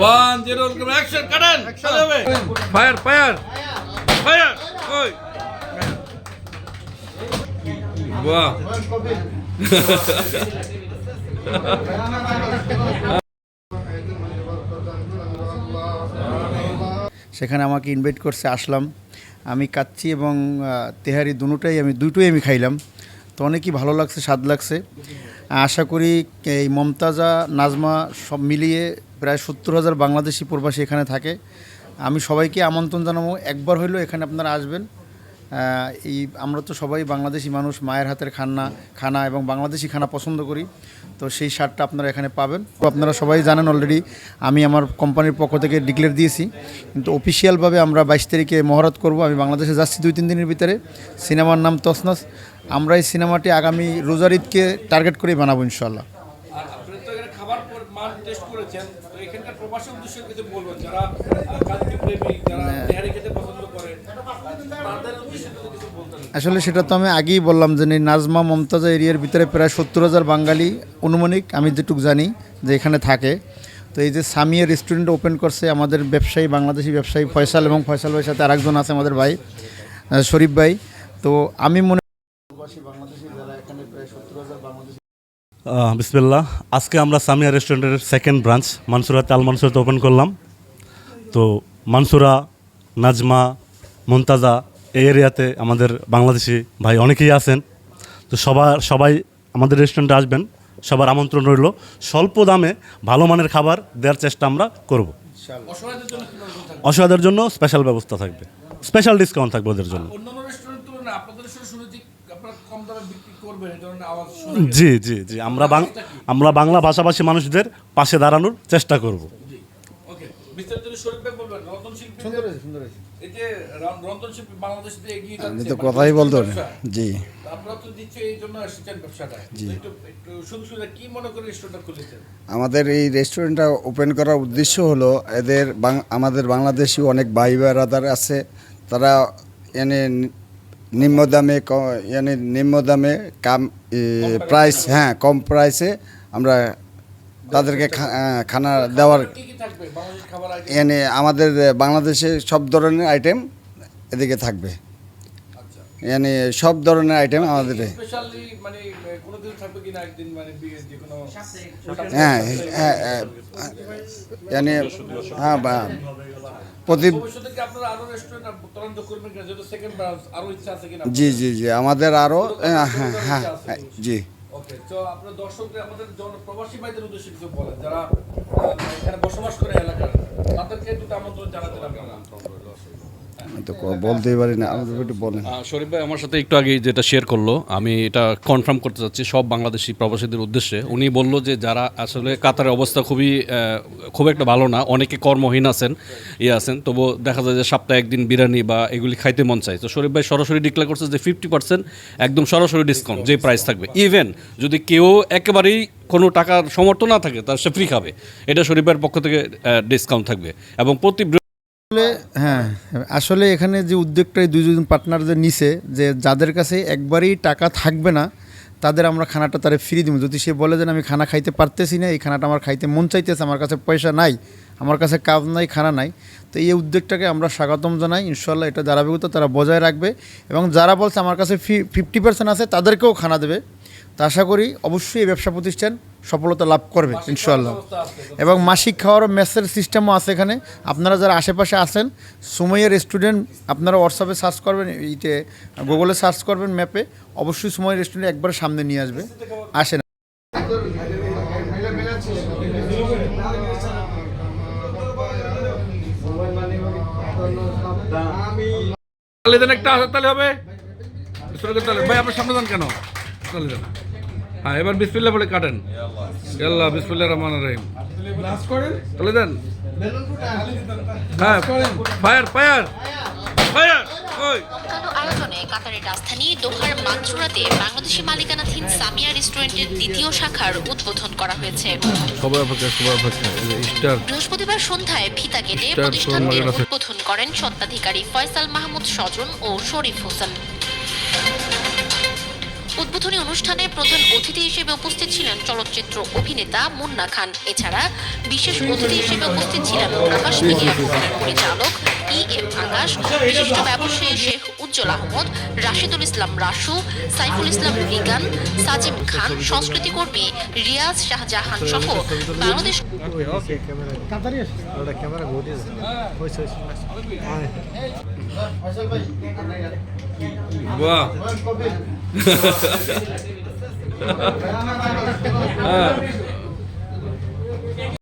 One zero action কাটেন fire fire fire ওই বাহ সেখানে আমাকে ইনভাইট করছে আসলাম। আমি কাচ্ছি এবং তেহারি দুটোটাই আমি দুটোই আমি খাইলাম। তো অনেকই ভালো লাগছে, স্বাদ লাগছে। আশা করি এই মমতাজা, নাজমা সব মিলিয়ে প্রায় সত্তর হাজার বাংলাদেশি প্রবাসী এখানে থাকে। আমি সবাইকে আমন্ত্রণ জানাব। একবার হইলেও এখানে আপনারা আসবেন। এই আমরা তো সবাই বাংলাদেশি মানুষ, মায়ের হাতের খানা খানা এবং বাংলাদেশি খানা পছন্দ করি। তো সেই স্বাদটা আপনারা এখানে পাবেন। আপনারা সবাই জানেন অলরেডি আমি আমার কোম্পানির পক্ষ থেকে ডিক্লেয়ার দিয়েছি। কিন্তু অফিসিয়ালভাবে আমরা বাইশ তারিখে মহরত করব। আমি বাংলাদেশে যাচ্ছি দুই তিন দিনের ভিতরে। সিনেমার নাম তসনস আমরা এই সিনেমাটি আগামী রোজার ঈদকে টার্গেট করেই বানাবো ইনশাল্লাহ আর আপনি তো এখানে খাবার পর- মান টেস্ট করেছেন তো এখানকার প্রবাসী উদ্দেশ্যে কিছু বলবেন যারা কাজী প্রেমিক যারা তেহারি খেতে পছন্দ করে তাদের উদ্দেশ্যে কিছু বলতেন আসলে সেটা তো আমি আগেই বললাম যে নাজমা মমতাজা এরিয়ার ভিতরে প্রায় সত্তর হাজার বাঙালি অনুমানিক আমি যেটুকু জানি যে এখানে থাকে। তো এই যে সামিয়া রেস্টুরেন্ট ওপেন করছে আমাদের ব্যবসায়ী বাংলাদেশি ব্যবসায়ী ফয়সাল এবং ফয়সাল ভাইয়ের সাথে আরেকজন আছে আমাদের ভাই শরীফ ভাই। তো আমি মনে আহ, বিসমিল্লাহ। আজকে আমরা সামিয়া রেস্টুরেন্টের সেকেন্ড ব্রাঞ্চ মানসুরা তাল মানসুরাতে ওপেন করলাম। তো মানসুরা নাজমা মুমতাজা এই এরিয়াতে আমাদের বাংলাদেশি ভাই অনেকেই আছেন। তো সবার সবাই আমাদের রেস্টুরেন্টে আসবেন সবার আমন্ত্রণ রইল। স্বল্প দামে ভালো মানের খাবার দেওয়ার চেষ্টা আমরা করব? অসহায়দের জন্য স্পেশাল ব্যবস্থা থাকবে। স্পেশাল ডিসকাউন্ট থাকবে ওদের জন্য। জি জি জি। আমরা বাং আমরা বাংলা ভাষাভাষী মানুষদের পাশে দাঁড়ানোর চেষ্টা করব। ওকে বিস্তারিত শরীফ ভাই বলবেন রন্ধন শিল্পী এই যে র- রন্ধন শিল্পী বাংলাদেশ দিয়ে এগিয়ে যাচ্ছে আমি তো কথাই বলতে জি। মনে আমাদের এই রেস্টুরেন্টটা ওপেন করার উদ্দেশ্য হলো এদের বাং- আমাদের বাংলাদেশি অনেক ভাই বেড়াদার আছে তারা এনে নিম্ন দামে ক- এনে নিম্ন দামে কাম প্রাইস হ্যাঁ কম প্রাইসে আমরা তাদেরকে খানা দেওয়ার এনে আমাদের বাংলাদেশে সব ধরনের আইটেম এদিকে থাকবে আচ্ছা এনে সব ধরনের আইটেম আমাদের স্পেশালি মানে আহ, কোনো দিন থাকবে কিনা একদিন মানে বিয়ে যে কোনো হ্যাঁ হ্যাঁ হ্যাঁ, এনে হ্যাঁ বা- প্রতি আরও আরও জি জি জি আমাদের আরও হ্যাঁ হ্যাঁ হ্যাঁ হ্যাঁ, জি। ওকে তো আপনার দর্শকদের আমাদের প্রবাসী ভাইদের উদ্দেশ্যে কিছু বলেন যারা এখানে বসবাস করে এলাকার তাদেরকে দুটো আমন্ত্রণ জানাতে আপনারা। তো বলতেই পারি না, আমাদের একটু বলেন। শরীফ ভাই আমার সাথে একটু আগে যেটা শেয়ার করল, আমি এটা কনফার্ম করতে চাচ্ছি, সব বাংলাদেশি প্রবাসীদের উদ্দেশ্যে। উনি বলল যে যারা আসলে কাতারের অবস্থা খুবই খুব একটা ভালো না, অনেকে কর্মহীন আছেন ইয়ে আছেন তবু দেখা যায় যে সপ্তাহে একদিন বিরিয়ানি বা এগুলি খাইতে মন চায়। তো শরীফ ভাই সরাসরি ডিক্লেয়ার করছে যে ফিফটি পার্সেন্ট একদম সরাসরি ডিসকাউন্ট যে প্রাইস থাকবে। ইভেন যদি কেউ একেবারেই কোনো টাকার সমর্থ না থাকে, তার সে ফ্রি খাবে। এটা শরীফ ভাইয়ের পক্ষ থেকে ডিসকাউন্ট থাকবে। এবং প্রতি আসলে হ্যাঁ আসলে এখানে যে উদ্যোগটা এই দুজন পার্টনার যে নিছে, যে যাদের কাছে একবারই টাকা থাকবে না, তাদের আমরা খানাটা তারে ফ্রি দিব যদি সে বলে যে আমি খানা খাইতে পারতেছি না, এই খানাটা আমার খাইতে মন চাইতেছে, আমার কাছে পয়সা নাই, আমার কাছে কাজ নাই, খানা নাই, তো এই উদ্যোগটাকে আমরা স্বাগতম জানাই। ইনশাল্লাহ এটা ধারাবাহিকতা তারা বজায় রাখবে এবং যারা বলছে আমার কাছে ফি ফিফটি পার্সেন্ট আছে, তাদেরকেও খানা দেবে। তা আশা করি অবশ্যই এই ব্যবসা প্রতিষ্ঠান সফলতা লাভ করবে ইনশাল্লাহ এবং মাসিক খাওয়ার মেসের সিস্টেমও আছে এখানে। আপনারা যারা আশেপাশে আছেন সুমাইয়া রেস্টুরেন্ট আপনারা হোয়াটসঅ্যাপে সার্চ করবেন এইটে গুগলে সার্চ করবেন ম্যাপে অবশ্যই সুমাইয়া রেস্টুরেন্ট একবার সামনে নিয়ে আসবে। আসেন। তালে দেন একটা তালে হবে। ভাই আপনার সামনে যান কেন? দেন হ্যাঁ এবার বিসমিল্লাহ বলে কাটেন। আল্লাহ বিসমিল্লাহ রহমান রহিম। তালে দেন। হ্যাঁ ফায়ার ফায়ার ফায়ার ওই। আয়োজনে কাতারের রাজধানী দোহার মানসুরাতে বাংলাদেশি মালিকানাধীন সামিয়া রেস্টুরেন্টের দ্বিতীয় শাখার উদ্বোধন করা হয়েছে। বৃহস্পতিবার সন্ধ্যায় ফিতা কেটে প্রতিষ্ঠানটির। উদ্বোধন করেন স্বত্বাধিকারী ফয়সাল মাহমুদ স্বজন ও শরীফ হোসেন। উদ্বোধনী অনুষ্ঠানে প্রধান অতিথি হিসেবে উপস্থিত ছিলেন চলচ্চিত্র অভিনেতা মুন্না খান। এছাড়া বিশেষ অতিথি হিসেবে উপস্থিত ছিলেন আকাশ মিডিয়া পরিচালক ই এম আকাশ, বিশিষ্ট ব্যবসায়ী শেখ উজ্জ্বল আহমদ, রাশিদুল ইসলাম রাসু, সাইফুল ইসলাম রিগান, সাজিম খান, সংস্কৃতি কর্মী রিয়াজ শাহজাহান সহ বাংলাদেশ বাহ হ্যাঁ